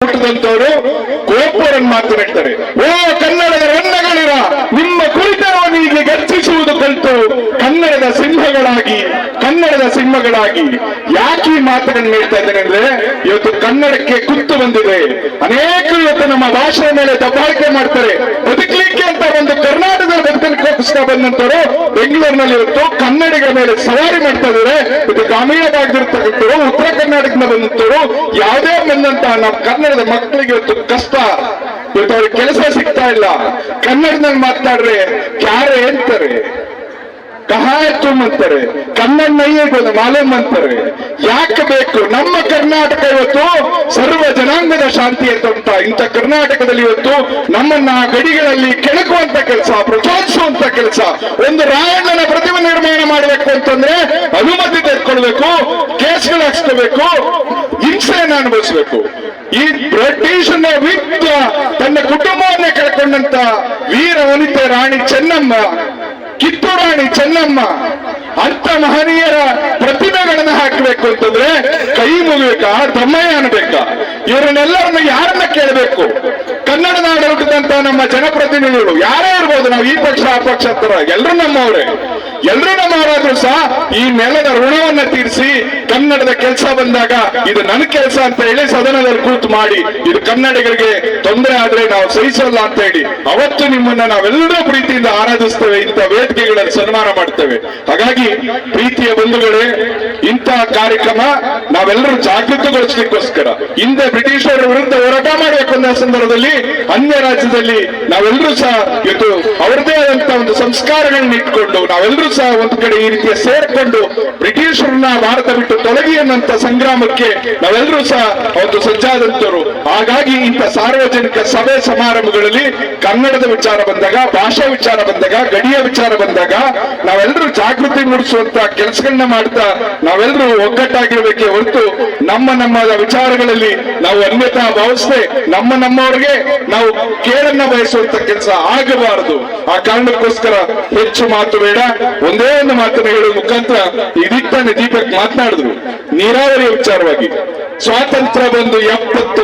ಹುಟ್ಟಿದಂತವರು ಮಾತು ಮಾತನಾಡ್ತಾರೆ ಓ, ಕನ್ನಡದ ರನ್ನಗಳಿರ ನಿಮ್ಮ ಕುರಿತವನ್ನು ಈಗ ಗರ್ಜಿಸುವುದು ಕಲಿತು ಕನ್ನಡದ ಸಿಂಹಗಳಾಗಿ ಕನ್ನಡದ ಸಿಂಹಗಳಾಗಿ ಯಾಕೆ ಈ ಮಾತುಗಳನ್ನು ಹೇಳ್ತಾ ಇದ್ದೇನೆ ಅಂದ್ರೆ, ಇವತ್ತು ಕನ್ನಡಕ್ಕೆ ಕುತ್ತು ಬಂದಿದೆ. ಅನೇಕರು ಇವತ್ತು ನಮ್ಮ ಭಾಷೆಯ ಮೇಲೆ ದಬ್ಬಾಳಿಕೆ ಮಾಡ್ತಾರೆ. ಕರ್ನಾಟಕದ ಬದುಕಲಿಕ್ಕೋಸ್ಕರ ಬಂದಂತವರು ಬೆಂಗಳೂರಿನಲ್ಲಿ ಇವತ್ತು ಕನ್ನಡಿಗರ ಮೇಲೆ ಸವಾರಿ ಮಾಡ್ತಾ ಇದ್ದಾರೆ ಇದು ಗ್ರಾಮೀಣ ಭಾಗದಿರ್ತಕ್ಕಂಥವ್ರು ಉತ್ತರ ಕರ್ನಾಟಕದಿಂದ ಬಂದಂತವರು ಯಾವುದೇ ಬಂದಂತಹ ನಮ್ಮ ಕನ್ನಡದ ಮಕ್ಕಳಿಗೆ ಇವತ್ತು ಕಷ್ಟ. ಇವತ್ತು ಅವ್ರಿಗೆ ಕೆಲಸ ಸಿಗ್ತಾ ಇಲ್ಲ. ಕನ್ನಡದಲ್ಲಿ ಮಾತಾಡ್ರೆ, ಕ್ಯಾರೆ ಅಂತಾರೆ. ಕಹಾಯ ತುಮ್ ಅಂತಾರೆ ಗೊತ್ತು ಮಾಲೂಮ್ ಅಂತಾರೆ ಯಾಕೆ ಬೇಕು? ನಮ್ಮ ಕರ್ನಾಟಕ ಇವತ್ತು ಸರ್ವ ಜನಾಂಗದ ಶಾಂತಿ ಅಂತ ಇಂಥ ಕರ್ನಾಟಕದಲ್ಲಿ ಇವತ್ತು ನಮ್ಮನ್ನ ಗಡಿಗಳಲ್ಲಿ ಕೆಣಕುವಂತ ಕೆಲಸ ಪ್ರಚೋದಿಸುವಂತ ಕೆಲಸ. ಒಂದು ರಾಯಣ್ಣನ ಪ್ರತಿಮೆ ನಿರ್ಮಾಣ ಮಾಡಬೇಕು ಅಂತಂದ್ರೆ ಅನುಮತಿ ತೆಗೆದುಕೊಳ್ಬೇಕು, ಕೇಸ್ಗಳು ಹಾಕ್ಸ್ಕೋಬೇಕು ಹಿಂಸೆಯನ್ನು ಅನುಭವಿಸಬೇಕು. ಈ ಬ್ರಿಟಿಷನ ವಿರುದ್ಧ ತನ್ನ ಕುಟುಂಬವನ್ನೇ ಕಳ್ಕೊಂಡಂತ ವೀರ ವನಿತೆ ರಾಣಿ ಚೆನ್ನಮ್ಮ ಕಿತ್ತೂರಾಣಿ ಚೆನ್ನಮ್ಮ ಅಂತ ಮಹನೀಯರ ಪ್ರತಿಮೆಗಳನ್ನ ಹಾಕಬೇಕು ಅಂತಂದ್ರೆ ಕೈ ಮುಗಿಬೇಕಾ ತಮ್ಮಯ್ಯ ಅನ್ಬೇಕಾ ಇವರನ್ನೆಲ್ಲರನ್ನ ಯಾರನ್ನ ಕೇಳಬೇಕು? ಕನ್ನಡ ನಾಡು ಹುಟ್ಟಿದಂತ ನಮ್ಮ ಜನಪ್ರತಿನಿಧಿಗಳು ಯಾರೇ ಇರ್ಬೋದು ನಾವು ಈ ಪಕ್ಷ, ಆ ಪಕ್ಷ ಎಲ್ಲರೂ ನಮ್ಮವ್ರೆ. ಎಲ್ರು ನಮ್ಮವರಾದ್ರೂ ಸಹ ಈ ನೆಲದ ಋಣವನ್ನ ತೀರಿಸಿ ಕನ್ನಡದ ಕೆಲಸ ಬಂದಾಗ ಇದು ನನ್ನ ಕೆಲಸ ಅಂತ ಹೇಳಿ ಸದನದಲ್ಲಿ ಕೂತು ಮಾಡಿ, ಇದು ಕನ್ನಡಿಗರಿಗೆ ತೊಂದರೆ ಆದ್ರೆ ನಾವು ಸಹಿಸಲ್ಲ ಅಂತ ಹೇಳಿ ಅವತ್ತು ನಿಮ್ಮನ್ನ ನಾವೆಲ್ಲರೂ ಪ್ರೀತಿಯಿಂದ ಆರಾಧಿಸ್ತೇವೆ, ಇಂಥ ವೇದಿಕೆಗಳಲ್ಲಿ ಸನ್ಮಾನ ಮಾಡ್ತೇವೆ. ಹಾಗಾಗಿ ಪ್ರೀತಿಯ ಬಂಧುಗಳೇ ಇಂತಹ ಕಾರ್ಯಕ್ರಮ ನಾವೆಲ್ಲರೂ ಜಾಗೃತಗೊಳಿಸಲಿಕ್ಕೋಸ್ಕರ, ಹಿಂದೆ ಬ್ರಿಟಿಷರ ವಿರುದ್ಧ ಹೋರಾಟ ಮಾಡಬೇಕಂದ ಸಂದರ್ಭದಲ್ಲಿ ಅನ್ಯ ರಾಜ್ಯದಲ್ಲಿ ನಾವೆಲ್ಲರೂ ಸಹ ಇವತ್ತು ಅವರದೇ ಆದಂತಹ ಒಂದು ಸಂಸ್ಕಾರಗಳನ್ನ ಇಟ್ಕೊಂಡು ನಾವೆಲ್ಲರೂ ಸಹ ಒಂದು ಕಡೆ ಈ ರೀತಿಯ ಸೇರ್ಕೊಂಡು ಬ್ರಿಟಿಷರನ್ನ ಭಾರತ ಬಿಟ್ಟು ತೊಲಗಿ ಅನ್ನಂತ ಸಂಗ್ರಾಮಕ್ಕೆ ನಾವೆಲ್ಲರೂ ಸಹ ಒಂದು ಸಜ್ಜಾದಂತರು. ಹಾಗಾಗಿ ಇಂಥ ಸಾರ್ವಜನಿಕ ಸಭೆ ಸಮಾರಂಭಗಳಲ್ಲಿ ಕನ್ನಡದ ವಿಚಾರ ಬಂದಾಗ, ಭಾಷಾ ವಿಚಾರ ಬಂದಾಗ, ಗಡಿಯ ವಿಚಾರ ಬಂದಾಗ ನಾವೆಲ್ಲರೂ ಜಾಗೃತಿ ಮೂಡಿಸುವಂತ ಕೆಲಸಗಳನ್ನ ಮಾಡ್ತಾ ನಾವೆಲ್ಲರೂ ಒಗ್ಗಟ್ಟಾಗಿರ್ಬೇಕೆ ಹೊರತು ನಮ್ಮ ನಮ್ಮ ವಿಚಾರಗಳಲ್ಲಿ ನಾವು ಅನ್ಯತಾ ಭಾವಿಸದೆ ನಮ್ಮ ನಮ್ಮವರಿಗೆ ನಾವು ಕೇಳನ್ನ ಬಯಸುವಂತ ಕೆಲಸ ಆಗಬಾರದು. ಆ ಕಾರಣಕ್ಕೋಸ್ಕರ ಹೆಚ್ಚು ಮಾತು ಬೇಡ. ಒಂದೇ ಒಂದು ಮಾತನ್ನು ಹೇಳುವ ಮುಖಾಂತರ ಇದೀತಾನೆ ದೀಪಕ್ ಮಾತನಾಡಿದ್ರು. ನೀರಾವರಿಯ ವಿಚಾರವಾಗಿ. ಸ್ವಾತಂತ್ರ್ಯ ಬಂದು ಎಪ್ಪತ್ತು